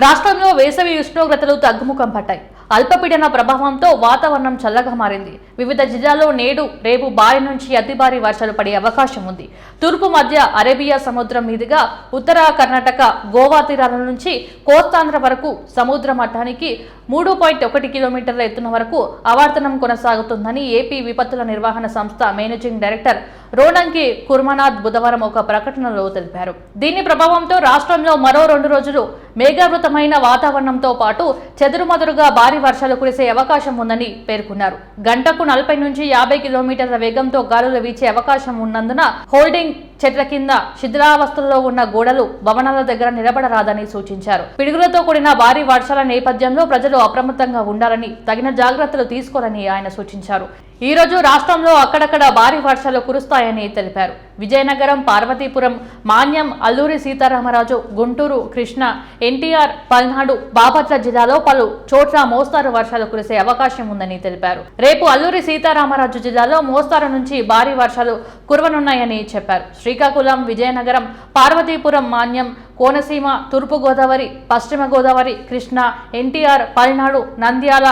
రాష్ట్రంలో వేసవి ఉష్ణోగ్రతలు తగ్గుముఖం పట్టాయి. అల్పపీడన ప్రభావంతో వాతావరణం చల్లగా మారింది. వివిధ జిల్లాల్లో నేడు రేపు భారీ నుంచి అతి భారీ వర్షాలు పడే అవకాశం ఉంది. తూర్పు మధ్య అరేబియా సముద్రం మీదుగా ఉత్తర కర్ణాటక గోవా తీరాల నుంచి కోస్తాంధ్ర వరకు సముద్ర మట్టానికి మూడు పాయింట్ ఒకటి కిలోమీటర్ల ఎత్తున వరకు అవార్తనం కొనసాగుతుందని ఏపీ విపత్తుల నిర్వహణ సంస్థ మేనేజింగ్ డైరెక్టర్ రోణంకి కుర్మనాథ్ బుధవారం ఒక ప్రకటనలో తెలిపారు. దీని ప్రభావంతో రాష్ట్రంలో మరో రెండు రోజులు మేఘావృతమైన వాతావరణంతో పాటు చెదురుమదురుగా భారీ వర్షాలు కురిసే అవకాశం ఉందని పేర్కొన్నారు. గంటకు నలభై నుంచి యాభై కిలోమీటర్ల వేగంతో గాలులు వీచే అవకాశం ఉన్నందున హోల్డింగ్ చెట్ల కింద శిథిలావస్థలో ఉన్న గోడలు భవనాల దగ్గర నిలబడరాదని సూచించారు. పిడుగులతో కూడిన భారీ వర్షాల నేపథ్యంలో ప్రజలు అప్రమత్తంగా ఉండాలని తగిన జాగ్రత్తలు తీసుకోవాలని ఆయన సూచించారు. ఈ రోజు రాష్ట్రంలో అక్కడక్కడ భారీ వర్షాలు కురుస్తాయని తెలిపారు. విజయనగరం పార్వతీపురం మాన్యం అల్లూరి సీతారామరాజు గుంటూరు కృష్ణ ఎన్టీఆర్ పల్నాడు బాపట్ల జిల్లాలో పలు చోట్ల మోస్తారు వర్షాలు కురిసే అవకాశం ఉందని తెలిపారు. రేపు అల్లూరి సీతారామరాజు జిల్లాలో మోస్తారు నుంచి భారీ వర్షాలు కురవనున్నాయని చెప్పారు. శ్రీకాకుళం విజయనగరం పార్వతీపురం మాన్యం కోనసీమ తూర్పుగోదావరి పశ్చిమ గోదావరి కృష్ణా ఎన్టీఆర్ పల్నాడు నంద్యాల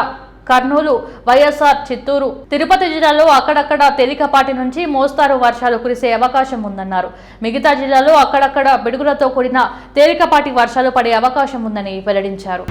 కర్నూలు వైఎస్ఆర్ చిత్తూరు. తిరుపతి జిల్లాలో అక్కడక్కడ తేలికపాటి నుంచి మోస్తారు వర్షాలు కురిసే అవకాశం ఉందన్నారు. మిగతా జిల్లాలో అక్కడక్కడ బిడుగులతో కూడిన తేలికపాటి వర్షాలు పడే అవకాశం ఉందని వెల్లడించారు.